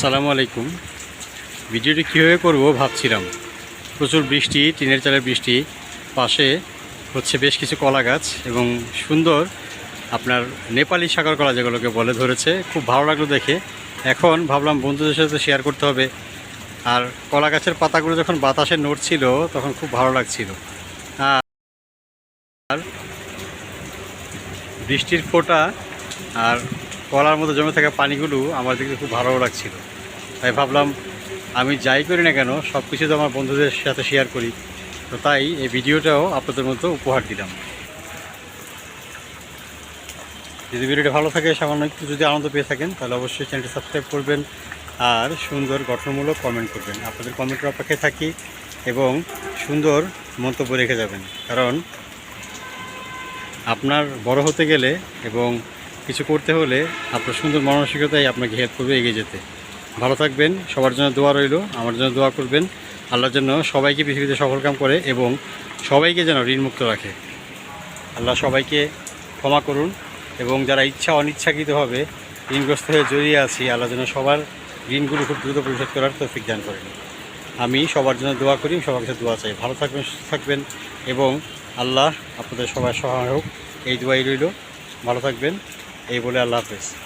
আসসালামু আলাইকুম। ভিডিওটি কীভাবে করব ভাবছিলাম। প্রচুর বৃষ্টি, টিনের চালের বৃষ্টি, পাশে হচ্ছে বেশ কিছু কলা গাছ এবং সুন্দর আপনার নেপালি সাগর কলা যেগুলোকে বলে ধরেছে, খুব ভালো লাগল দেখে। এখন ভাবলাম বন্ধুদের সাথে শেয়ার করতে হবে। আর কলা গাছের পাতাগুলো যখন বাতাসে নড়ছিল, তখন খুব ভালো লাগছিল। আর বৃষ্টির ফোঁটা আর কলার মধ্যে জমে থাকা পানিগুলো আমার দেখতে খুব ভালো লাগছিল। তাই ভাবলাম, আমি যাই করি না কেন সব কিছু তো আমার বন্ধুদের সাথে শেয়ার করি। তো তাই এই ভিডিওটাও আপনাদের মতো উপহার দিলাম। যদি ভিডিওটা ভালো থাকে, সামান্য একটু যদি আনন্দ পেয়ে থাকেন, তাহলে অবশ্যই চ্যানেলটি সাবস্ক্রাইব করবেন আর সুন্দর গঠনমূলক কমেন্ট করবেন। আপনাদের কমেন্টের অপেক্ষায় থাকি এবং সুন্দর মন্তব্য রেখে যাবেন। কারণ আপনার বড় হতে গেলে এবং কিছু করতে হলে আপনার সুন্দর মানসিকতাই আপনাকে হেল্প করবে এগিয়ে যেতে। ভালো থাকবেন, সবার জন্য দোয়া রইল, আমার জন্য দোয়া করবেন, আল্লাহর জন্য সবাইকে পৃথিবীতে সফল কাম করে এবং সবাইকে যেন ঋণমুক্ত রাখে। আল্লাহ সবাইকে ক্ষমা করুন এবং যারা ইচ্ছা অনিচ্ছাকৃতভাবে ঋণগ্রস্ত হয়ে জড়িয়ে আছি, আল্লাহ যেন সবার ঋণগুলো খুব দ্রুত পরিশোধ করার তৌফিক দান করেন। আমি সবার জন্য দোয়া করি, সবার কাছে দোয়া চাই। ভালো থাকবেন, সুস্থ থাকবেন এবং আল্লাহ আপনাদের সবাই সহায় হোক। এই দোয়াই রইল। ভালো থাকবেন। এই বলে আল্লাহ হাফেজ।